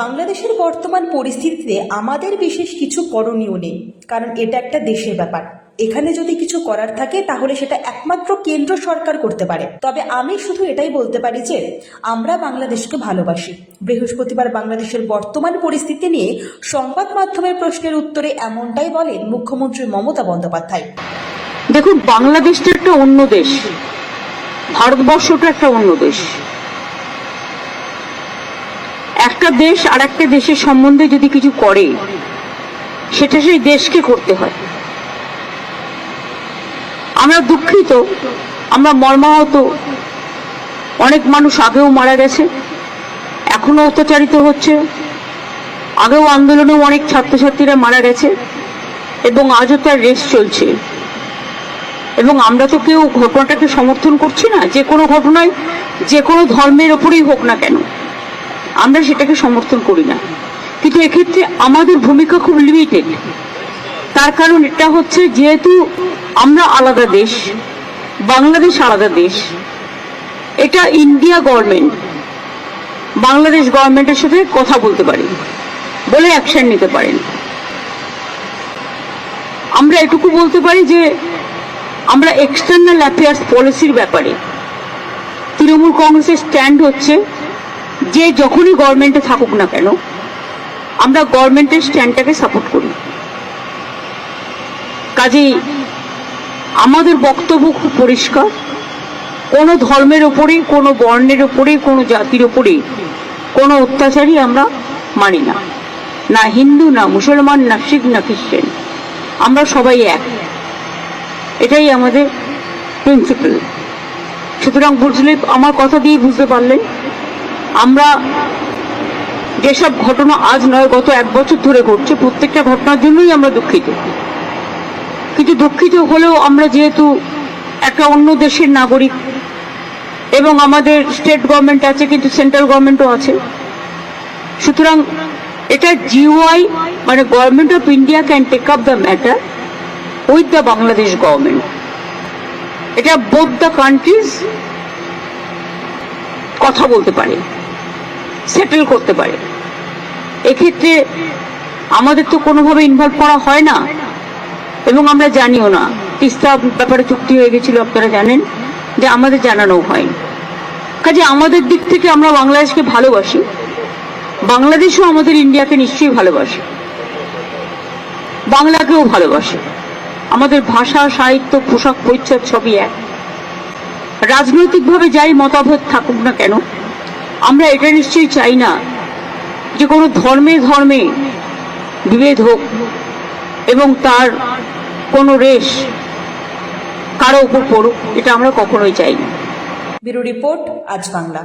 বাংলাদেশের বর্তমান পরিস্থিতিতে আমাদের বিশেষ কিছু করণীয় নেই, কারণ এটা একটা দেশের ব্যাপার। এখানে যদি কিছু করার থাকে, তাহলে সেটা একমাত্র কেন্দ্র সরকার করতে পারে। তবে আমি শুধু এটাই বলতে পারি যে, আমরা বাংলাদেশকে ভালোবাসি। বৃহস্পতিবার বাংলাদেশের বর্তমান পরিস্থিতি নিয়ে সংবাদ মাধ্যমের প্রশ্নের উত্তরে এমনটাই বলেন মুখ্যমন্ত্রী মমতা বন্দ্যোপাধ্যায়। দেখুন বাংলাদেশটা একটা অন্য দেশ। ভারতবর্ষটা একটা অন্য দেশ। একটা দেশ আর একটা দেশের সম্বন্ধে যদি কিছু করে, সেটা সেই দেশকে করতে হয়। আমরা দুঃখিত, আমরা মর্মাহত। অনেক মানুষ আগেও মারা গেছে, এখনও অত্যাচারিত হচ্ছে। আগেও আন্দোলনেও অনেক ছাত্রছাত্রীরা মারা গেছে, এবং আজও তার রেস চলছে। এবং আমরা তো কেউ ঘটনাটাকে সমর্থন করছি না, যে কোনো ঘটনায়, যে কোনো ধর্মের ওপরেই হোক না কেন। আমরা সেটাকে সমর্থন করি না। কিন্তু এক্ষেত্রে আমাদের ভূমিকা খুব লিমিটেড তার কারণ এটা হচ্ছে যেহেতু আমরা আলাদা দেশ, বাংলাদেশ আলাদা দেশ, এটা ইন্ডিয়া গভর্নমেন্ট বাংলাদেশ গভর্নমেন্টের সাথে কথা বলতে পারি, বলে অ্যাকশন নিতে পারেন। আমরা এটুকু বলতে পারি যে, আমরা এক্সটার্নাল অ্যাফেয়ার্স পলিসির ব্যাপারে তৃণমূল কংগ্রেসের স্ট্যান্ড হচ্ছে যে যখনই গভর্নমেন্টে থাকুক না কেন, আমরা গভর্নমেন্টের স্ট্যান্ডটাকে সাপোর্ট করি। কাজেই আমাদের বক্তব্য খুব পরিষ্কার। কোনো ধর্মের ওপরে কোনো বর্ণের ওপরে কোনো জাতির ওপরে কোনো অত্যাচারই আমরা মানি না। না হিন্দু, না মুসলমান, না শিখ, না খ্রিস্টান। আমরা সবাই এক। এটাই আমাদের প্রিন্সিপাল সুতরাং বুঝলে, আমার কথা দিয়ে বুঝতে পারলেন। আমরা যেসব ঘটনা আজ নয়, গত এক বছর ধরে ঘটছে, প্রত্যেকটা ঘটনার জন্যই আমরা দুঃখিত। কিন্তু দুঃখিত হলেও আমরা যেহেতু একটা অন্য দেশের নাগরিক এবং আমাদের স্টেট গভর্নমেন্ট আছে, কিন্তু সেন্ট্রাল গভর্নমেন্টও আছে। সুতরাং এটা জিওআই মানে government of India can take up the matter with the Bangladesh government. এটা বোথ দ্য কান্ট্রিজ কথা বলতে পারে। সেটেল করতে পারে। এক্ষেত্রে আমাদের তো কোনোভাবে ইনভলভ করা হয় না। এবং আমরা জানিও না। তিস্তা ব্যাপারে চুক্তি হয়ে গেছিল, আপনারা জানেন, যে আমাদের জানানো হয় কাজে আমাদের দিক থেকে আমরা বাংলাদেশকে ভালোবাসি। বাংলাদেশও আমাদের ইন্ডিয়াকে নিশ্চয়ই ভালোবাসে। বাংলাকেও ভালোবাসে। আমাদের ভাষা, সাহিত্য, পোশাক, পরিচ্ছদ সবই এক। রাজনৈতিকভাবে যাই মতাভেদ থাকুক না কেন আমরা এটা নিশ্চয়ই চাই না যে কোনো ধর্মে ধর্মে বিভেদ হোক এবং তার কোনো রেশ কারও উপর পড়ুক, এটা আমরা কখনোই চাই না। ব্যুরো রিপোর্ট, আজ বাংলা।